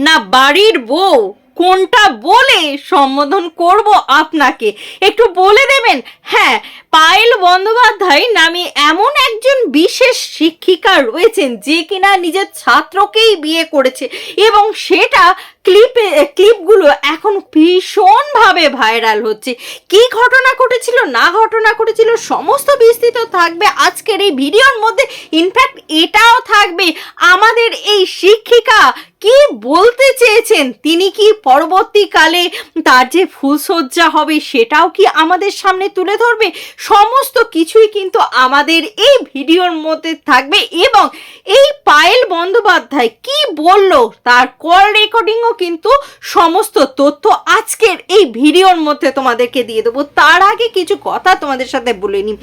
না বাড়ির বউ? কোনটা বলে সম্বোধন করব আপনাকে? একটু বলে দেবেন? হ্যাঁ পায়েল বন্দ্যোপাধ্যায় নামে এমন একজন বিশেষ শিক্ষিকা রয়েছেন যে কিনা নিজের ছাত্রকেই বিয়ে করেছে এবং সেটা ক্লিপে ক্লিপগুলো এখন ভীষণভাবে ভাইরাল হচ্ছে। কি ঘটনা ঘটেছিল, না ঘটনা ঘটেছিল, সমস্ত বিস্তৃত থাকবে আজকের এই ভিডিওর মধ্যে। ইনফ্যাক্ট এটাও থাকবে আমাদের এই শিক্ষিকা কি বলতে চেয়েছেন? তিনি কি পরবর্তীকালে তার যে ফুলসজ্জা হবে সেটাও কি আমাদের সামনে তুলে ধরবে? সমস্ত কিছুই কিন্তু আমাদের এই ভিডিওর মধ্যে থাকবে এবং এই পায়েল বন্দ্যোপাধ্যায় কি বলল? তার কল রেকর্ডিংও কিন্তু সমস্ত তথ্য আজকের এই ভিডিওর মধ্যে তোমাদেরকে দিয়ে দেবো। তার আগে কিছু কথা তোমাদের সাথে বলে নিই।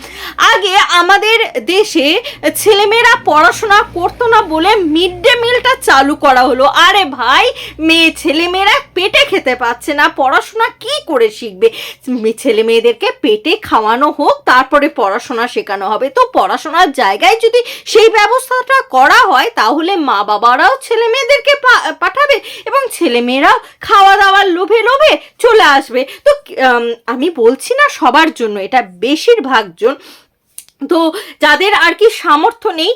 আগে আমাদের দেশে ছেলেমেয়েরা পড়াশোনা করতো না বলে মিড ডে মিলটা চালু করা হলো। আরে ভাই, মেয়ে ছেলে মেয়েরা পেটে খেতে পাচ্ছে না, পড়াশোনা কি করে শিখবে? ছেলে মেয়েদেরকে পেটে খাওয়ানো হোক, তারপরে পড়াশোনা শেখানো হবে। তো পড়াশোনার জায়গায় যদি সেই ব্যবস্থাটা করা হয়, তাহলে মা বাবারাও ছেলে মেয়েদেরকে পাঠাবে এবং ছেলে মেয়েরাও খাওয়া দাওয়ার লোভে লোভে চলে আসবে। তো আমি বলছি না সবার জন্য, এটা বেশিরভাগ জন। তো যাদের আর কি সামর্থ্য নেই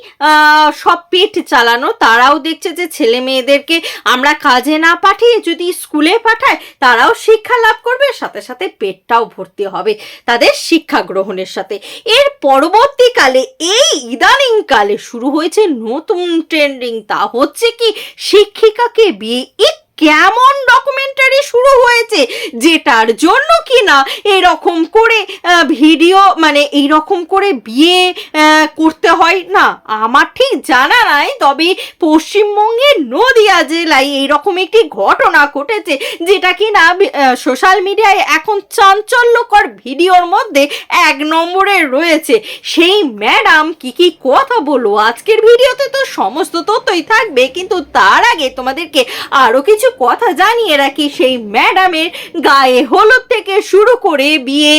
সব পেট চালানো, তারাও দেখছে যে ছেলে মেয়েদেরকে আমরা কাজে না পাঠিয়ে যদি স্কুলে পাঠায়, তারাও শিক্ষা লাভ করবে, সাথে সাথে পেটটাও ভর্তি হবে তাদের শিক্ষা গ্রহণের সাথে। এর পরবর্তীকালে, এই ইদানিংকালে শুরু হয়েছে নতুন ট্রেন্ডিং তা হচ্ছে কি, শিক্ষিকাকে বিয়ে কেমন ডকুমেন্টারি শুরু হয়েছে? যেটার জন্য কি না এরকম করে ভিডিও মানে এইরকম করে বিয়ে করতে হয় না। আমার ঠিক জানা নাই, তবে পশ্চিমবঙ্গের নদিয়া জেলায় এইরকম একটি ঘটনা ঘটেছে, যেটা কি না সোশ্যাল মিডিয়ায় এখন চাঞ্চল্যকর ভিডিওর মধ্যে এক নম্বরে রয়েছে। সেই ম্যাডাম কি কি কথা বলব আজকের ভিডিওতে তো সমস্ত তথ্যই থাকবে, কিন্তু তার আগে তোমাদেরকে আরও কিছু কথা জানিয়ে রাখি, সেই ম্যাডামের গায়ে হলুদ থেকে শুরু করে বিয়ে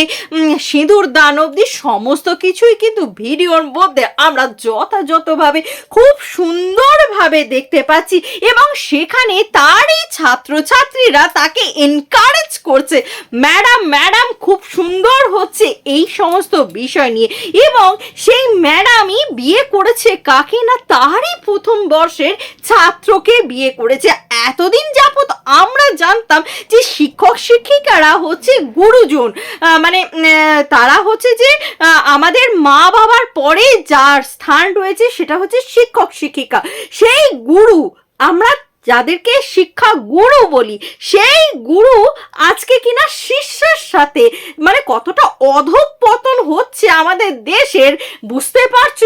সিঁদুর, দান অবধি সমস্ত কিছুই কিন্তু ভিডিওর মধ্যে আমরা যথাযথভাবে খুব সুন্দরভাবে দেখতে পাচ্ছি এবং সেখানে তারই ছাত্রছাত্রীরা তাকে এনকারেজ করছে। ম্যাডাম ম্যাডাম, খুব সুন্দর হচ্ছে এই সমস্ত বিষয় নিয়ে। এবং সেই ম্যাডামই বিয়ে করেছে কাকে না তারই প্রথম বর্ষের ছাত্রকে বিয়ে করেছে। এতদিন যাবত আমরা জানতাম যে শিক্ষক শিক্ষিকারা হচ্ছে গুরুজন। মানে তারা হচ্ছে যে আমাদের মা বাবার পরে যার স্থান রয়েছে সেটা হচ্ছে শিক্ষক শিক্ষিকা। সেই গুরু আমরা যাদেরকে শিক্ষা গুরু বলি, সেই গুরু আজকে কিনা শিষ্যের সাথে মানে কতটা অধঃপতন হচ্ছে আমাদের দেশের, বুঝতে পারছ?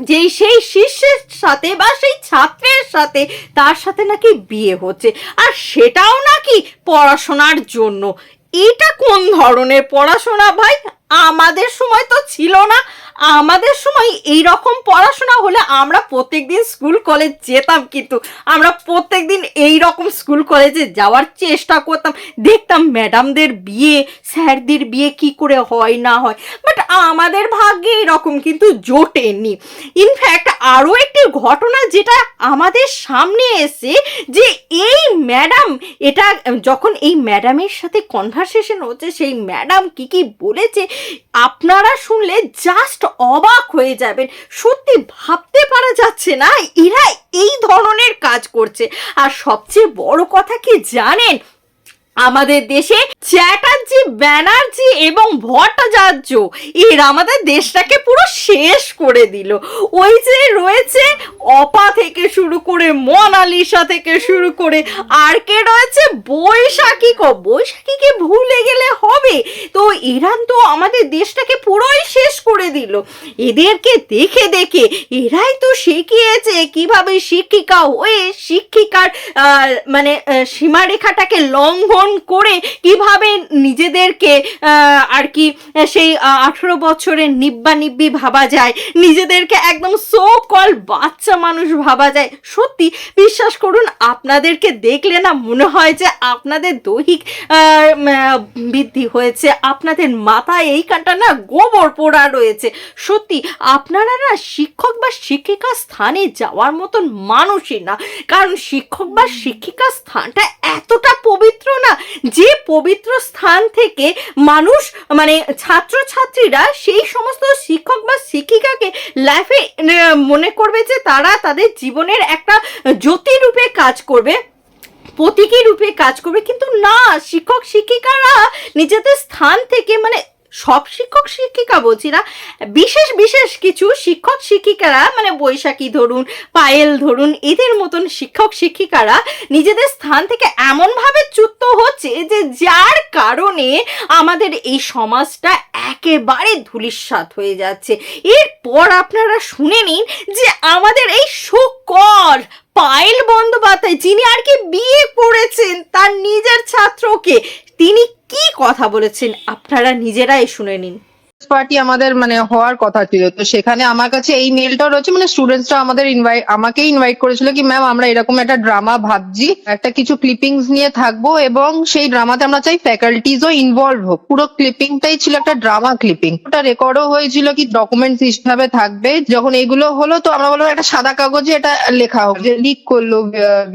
যে সেই শিষ্যের সাথে বা সেই ছাত্রের সাথে তার সাথে নাকি বিয়ে হচ্ছে। আর সেটাও নাকি পড়াশোনার জন্য। এটা কোন ধরনের পড়াশোনা ভাই? আমাদের সময় তো ছিল না। আমাদের সময় এই রকম পড়াশোনা হলে আমরা প্রত্যেকদিন স্কুল কলেজ যেতাম কিন্তু আমরা প্রত্যেকদিন এই রকম স্কুল কলেজে যাওয়ার চেষ্টা করতাম। দেখতাম ম্যাডামদের বিয়ে, স্যারদের বিয়ে কি করে হয় না হয়। বাট আমাদের ভাগ্যে এরকম কিন্তু জোটেনি। ইনফ্যাক্ট আরও একটি ঘটনা যেটা আমাদের সামনে এসে যে এই ম্যাডাম এটা যখন এই ম্যাডামের সাথে কনভারসেশন হচ্ছে, সেই ম্যাডাম কি কি বলেছে, আপনারা শুনলে জাস্ট অবাক হয়ে যাবেন। সত্যি ভাবতে পারা যাচ্ছে না এরা এই ধরনের কাজ করছে। আর সবচেয়ে বড় কথা কি জানেন? আমাদের দেশে চ্যাটার্জি ব্যানার্জি এবং ভট্টাচার্য এরা আমাদের দেশটাকে পুরো শেষ করে দিল। ওই যে রয়েছে অপা থেকে শুরু করে মনালিসা থেকে শুরু করে আর কে রয়েছে? বৈশাখী ক, বৈশাখীকে ভুলে গেলে হবে। তো ইরান তো আমাদের দেশটাকে পুরোই শেষ করে দিল। এদেরকে দেখে দেখে এরাই তো শিখিয়েছে কীভাবে শিক্ষিকা হয়ে শিক্ষিকার মানে সীমারেখাটাকে লঙ্ঘন করে কীভাবে নিজেদেরকে আর কি, সেই আঠেরো বছরের নিব্বা নিব্বি ভাবা যায়। নিজেদেরকে একদম সো কল বাচ্চা মানুষ ভাবা যায়। সত্যি, বিশ্বাস করুন, আপনাদেরকে দেখলে না মনে হয় যে আপনাদের দৈহিক বৃদ্ধি হয়েছে। আপনাদের মাথায় এইখানটা না গোবর পোড়া রয়েছে। সত্যি, আপনারা না শিক্ষক বা শিক্ষিকা স্থানে যাওয়ার মতন মানুষই না। কারণ শিক্ষক বা শিক্ষিকা স্থানটা এতটা পবিত্র না যে পবিত্র স্থান থেকে মানুষ মানে ছাত্রছাত্রীরা সেই সমস্ত শিক্ষক বা শিক্ষিকাকে লাইফে মনে করবে যে তারা তাদের জীবনের একটা জ্যোতিরূপে কাজ করবে প্রতীকী রূপে কাজ করবে। কিন্তু না শিক্ষক শিক্ষিকারা নিজেদের স্থান থেকে মানে সব শিক্ষক শিক্ষিকা বলছি না বিশেষ বিশেষ কিছু শিক্ষক শিক্ষিকারা মানে বৈশাখী ধরুন, পায়েল ধরুন, এদের মতন শিক্ষক শিক্ষিকারা নিজেদের স্থান থেকে এমনভাবে চ্যুত হচ্ছে যে যার কারণে আমাদের এই সমাজটা একেবারে ধূলিসাৎ হয়ে যাচ্ছে। এরপর আপনারা শুনে নিন যে আমাদের এই শোকর পায়েল বন্দ্যোপাধ্যায়, যিনি আর কি বিয়ে করেছেন, তার নিজের ছাত্রকে, তিনি কি কথা বলেছেন আপনারা নিজেরাই শুনে নিন। পার্টি আমাদের মানে হওয়ার কথা ছিল। তো সেখানে আমার কাছে এই মেলটা রয়েছে মানে স্টুডেন্টসরা আমাদের ইনভাইট আমাকে ইনভাইট করেছিল কি ম্যাম আমরা এরকম একটা ড্রামা ভাবছি, একটা কিছু ক্লিপিংস নিয়ে থাকব এবং সেই ড্রামাতে আমরা চাই ফ্যাকাল্টিজও ইনভলভ হোক। পুরো ক্লিপিংটাই ছিল একটা ড্রামা ক্লিপিং ওটা রেকর্ডও হয়েছিল কি ডকুমেন্টস হিসাবে থাকবে। যখন এগুলো হলো, তো আমরা বললাম, একটা সাদা কাগজে এটা লেখা হোক। যে লিক করল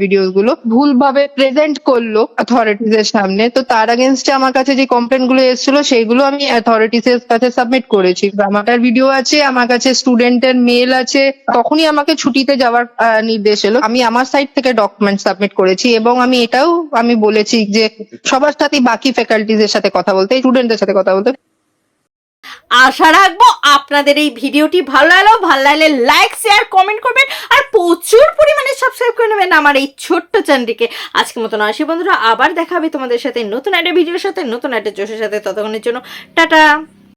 ভিডিওসগুলো ভুলভাবে প্রেজেন্ট করল অথরিটিজ এর সামনে। তো তার আগেনস্টে আমার কাছে যে কমপ্লেনগুলো এসেছিল, সেইগুলো আমি অথরিটিস এর কাছে সাবমিট করেছি। আমাটার ভিডিও আছে, আমার কাছে স্টুডেন্টের মেল আছে। তখনই আমাকে ছুটিতে যাওয়ার নির্দেশ এলো। আমি আমার সাইড থেকে ডকুমেন্ট সাবমিট করেছি এবং আমি এটাও আমি বলেছি যে সবার সাথে বাকি ফ্যাকাল্টিজ এর সাথে কথা বলতে স্টুডেন্টদের সাথে কথা বলতে। আশা রাখব আপনাদের এই ভিডিওটি ভালো লাগল। ভালো লাগলে লাইক শেয়ার কমেন্ট করবেন। আর প্রচুর পরিমাণে সাবস্ক্রাইব করে নেবেন আমার এই ছোট্ট চ্যানেলটিকে। আজকের মতন আসি বন্ধুরা, আবার দেখা হবে তোমাদের সাথে নতুন একটা ভিডিওর সাথে, নতুন একটা জোশের সাথে। ততক্ষণের জন্য টাটা।